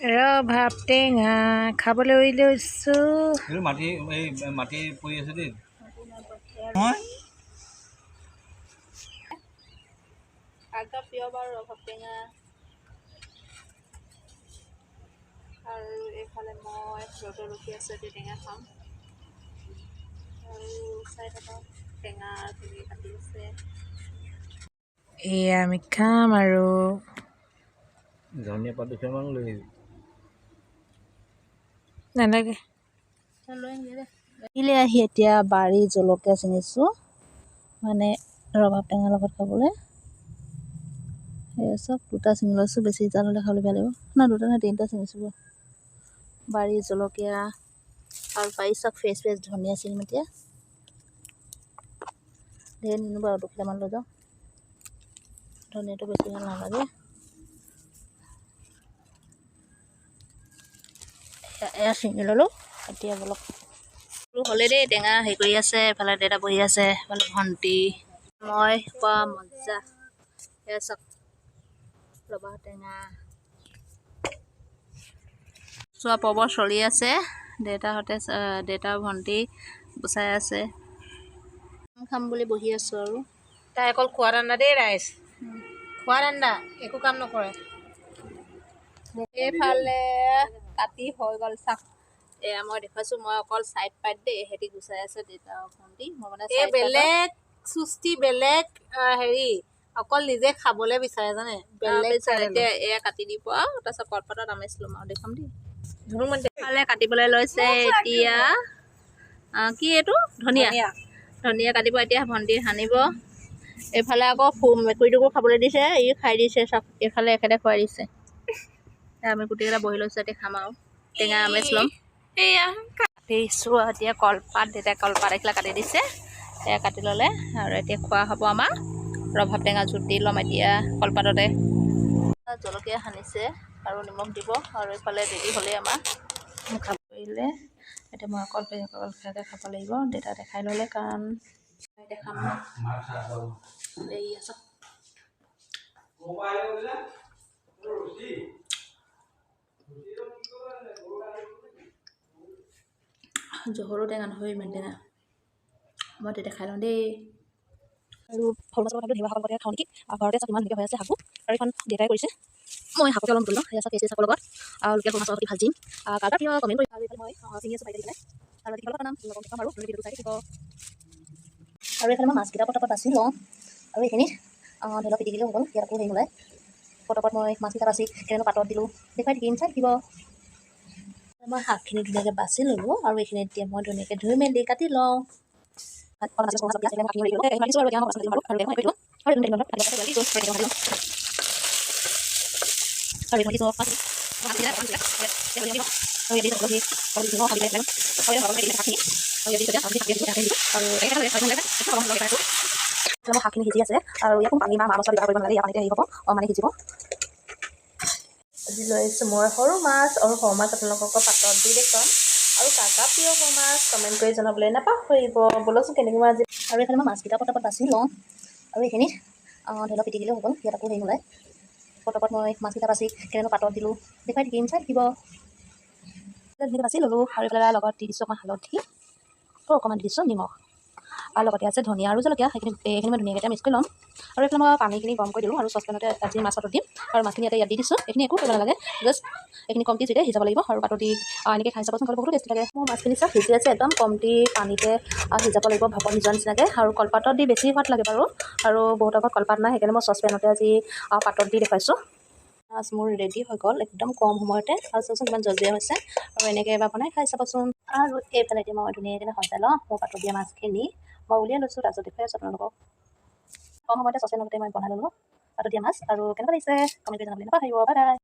ৰভাব টেঙা খাবলৈ উৰি লৈছোঁ মাটি এই মাটি পৰি আছে দেই। আগৰ প্ৰিয় বাৰু ৰভাব টেঙা। আৰু এইফালে মই ৰ'দত ৰখি আছোঁ এতিয়া টেঙা খাম। আৰু চাই থাকক টেঙা কাটি আছে। এয়া আমি খাম আৰু। ধনিয়া পাত দুখনমান লৈ আহিবি। নালাগে। আহিলে আহি এতিয়া বাৰী জলকীয়া ছিঙিছোঁ মানে ৰবাব টেঙাৰ লগত খাবলৈ। সেয়া চব দুটা ছিঙি লৈছোঁ বেছি জাল হ'লে খাবলৈ বেয়া লাগিব। না দুটা নহয় তিনিটা ছিঙিছোঁ বাৰু বাৰী জলকীয়া আৰু বাৰী চব ফ্ৰেছ ফ্ৰেছ ধনিয়া ছিঙিম এতিয়া। ধেৰ নিনো বাৰু দুখিলামান লৈ যাওঁ। ধনিয়াটো বেছি ভাল নালাগে। এয়া- ছিঙি ল'লোঁ। এতিয়া অলপ বোলো হ'লে দেই টেঙা হেৰি কৰি আছে এফালে দেউতা বহি আছে এফালে ভণ্টি মই খোৱা মজা এয়া চাওক ৰবা টেঙা। চোৱা পৰ্ব চলি আছে দেউতাহঁতে দেউতা ভণ্টি গুচাই আছে। খাম বুলি বহি আছোঁ আৰু। তাই অকল খোৱা ধান্দা দেই ৰাইজ। খোৱা ধান্দা একো কাম নকৰে। এইফালে কাটি হৈ গ'ল চাওক। এয়া মই দেখুৱাইছোঁ মই অকল চাইড পাইড দেই সিহঁতি গুচাই আছে দেউতা আৰু ভণ্টি মই মানে এই বেলেগ সুস্তি বেলেগ হেৰি অকল নিজে খাবলৈ বিচাৰে জানে? বেলেগ এতিয়া এয়া কাটি দিব আৰু তাৰপিছত কলপাতত আমেজ ল'ম আৰু দেখুৱাম দেই। ধুনুক মানে কাটিবলৈ লৈছে এতিয়া কি এইটো? ধনিয়া। ধনিয়া। কাটিব এতিয়া ভণ্টি সানিব। এইফালে আকৌ মেকুৰীটোকো খাবলৈ দিছে ই খাই দিছে চব এইফালে এখেতে খুৱাই দিছে। আমি গোটেইকেইটা বহি লৈছোঁ এতিয়া খাম আৰু। টেঙা আমেজ ল'ম। কাটিছোঁ আৰু এতিয়া কলপাত দেউতাই কলপাত এখিলা কাটি দিছে। সেয়া কাটি ল'লে আৰু এতিয়া খোৱা হ'ব আমাৰ। ৰভাব টেঙা জুত দি ল'ম এতিয়া কলপাততে। জলকীয়া সানিছে আৰু নিমখ দিব আৰু এইফালে ৰেডি হ'লেই আমাৰ খাব কৰিলে এতিয়া মই অকল অকল খাব লাগিব দেউতা দেখাই ল'লে কাৰণ দেখাম। দেৰি আছে। জহৰো টেঙা নহয় ইমান টেঙা। মই তেতিয়া খাই লওঁ দেই। আৰু সৰু মাছৰ কথাটো ধেৰ শাকৰ লগতে খাওঁ নেকি? ঘৰতে চব ইমান ধুনীয়া হৈ আছে শাকো আৰু এখন দেউতাই কৰিছে। মই শাককে অলপ কৰি লওঁ সেয়া চব কেঁচি শাকৰ লগত। আৰু লোকেল সৰু মাছৰ সৈতে ভাজিম। আৰু কাৰোবাৰ প্ৰিয় কমেণ্ট কৰি আৰু এইফালে মই ছিঙি আছোঁ বাইদেউ পেলাই। আৰু লগত বনাম। লগত দেখাম আৰু ভিডিঅ'টো চাই থাকিব। আৰু এইফালে মই মাছকেইটা পটাপট বাছি লওঁ। আৰু এইখিনিত ধৰি লওক পিটিকিলেও হৈ গ'ল ইয়াত হেৰি ওলাই পটাপট মই মাছকেইটা বাছি কেনেকৈ পাতত দিলোঁ। দেখুৱাই থাকিম। চাই থাকিব। মই শাকখিনি ধুনীয়াকৈ বাছি ল'লোঁ আৰু এইখিনি এতিয়া মই ধুনীয়াকৈ ধুই মেলি কাটি লওঁ শাকখিনি সিজি আছে আৰু ইয়াত পানী বা মা মছলা ব্যৱহাৰ কৰিব নালাগে ইয়াত পানীতে হেৰি হ'ব মানে সিজিব আজি লৈ আহিছোঁ মই সৰু মাছ আৰু সৰু মাছ আপোনালোকক পাতত দি দেখুৱাম। আৰু কাকা প্ৰিয় সৰু মাছ কমেণ্ট কৰি জনাবলৈ নাপাহৰিব। ব'লচোন কেনেকৈ মই আজি আৰু এইফালে মই মাছকেইটা পটাপট বাছি লওঁ। আৰু এইখিনিত অঁ, ধৰি লওক পিটিকিলেও হৈ গ'ল ইয়াত আকৌ হেৰি ওলাই পটাপট মই মাছকেইটা বাছি কেনেকৈ পাতত দিলোঁ। দেখুৱাই থাকিম চাই থাকিব। বাছি ল'লোঁ। আৰু এইফালে লগত দি দিছোঁ অকণমান হালধি আৰু অকণমান দি দিছোঁ নিমখ। আৰু লগতে আছে ধনিয়া আৰু জলকীয়া সেইখিনি এইখিনি মই ধুনীয়াকৈ মিক্স কৰি ল'ম। আৰু এইফালে মই পানীখিনি গৰম কৰি দিলোঁ আৰু চচপেনতে আজি মাছ পাতত দিম আৰু মাছখিনি ইয়াতে ইয়াত দি দিছোঁ। এইখিনি একো কৰিব নালাগে জাষ্ট এইখিনি কমটি জুইতে সিজাব লাগিব আৰু পাতত দি এনেকৈ খাই চাবচোন খাবলৈ বহুত টেষ্টি লাগে। মোৰ মাছখিনি চব সিজি আছে একদম কমটি পানীতে সিজাব লাগিব ভাপত সিজোৱা নিচিনাকৈ। আৰু কলপাতত দি বেছি সোৱাদ লাগে বাৰু আৰু বহুতৰ ঘৰত কলপাত নাই সেইকাৰণে মই চচপেনতে আজি পাতত দি দেখুৱাইছোঁ। মাছ মোৰ ৰেডি হৈ গ'ল একদম কম সময়তে। আৰু চাওকচোন কিমান জলদিয়া হৈছে আৰু এনেকৈ এবাৰ বনাই খাই চাবচোন। আৰু এইফালে এতিয়া মই ধুনীয়াকৈ সজাই লওঁ মোৰ পাতত দিয়া মাছখিনি। মই উলিয়াই লৈছোঁ তাৰপিছত দেখুৱাই আছোঁ আপোনালোকক। কম সময়তে চচপেনতে মই বনাই ল'লোঁ পাতত দিয়া মাছ। আৰু কেনেকুৱা লাগিছে কমেণ্ট কৰি জনাবলৈ নাপাহৰিব বাই বাই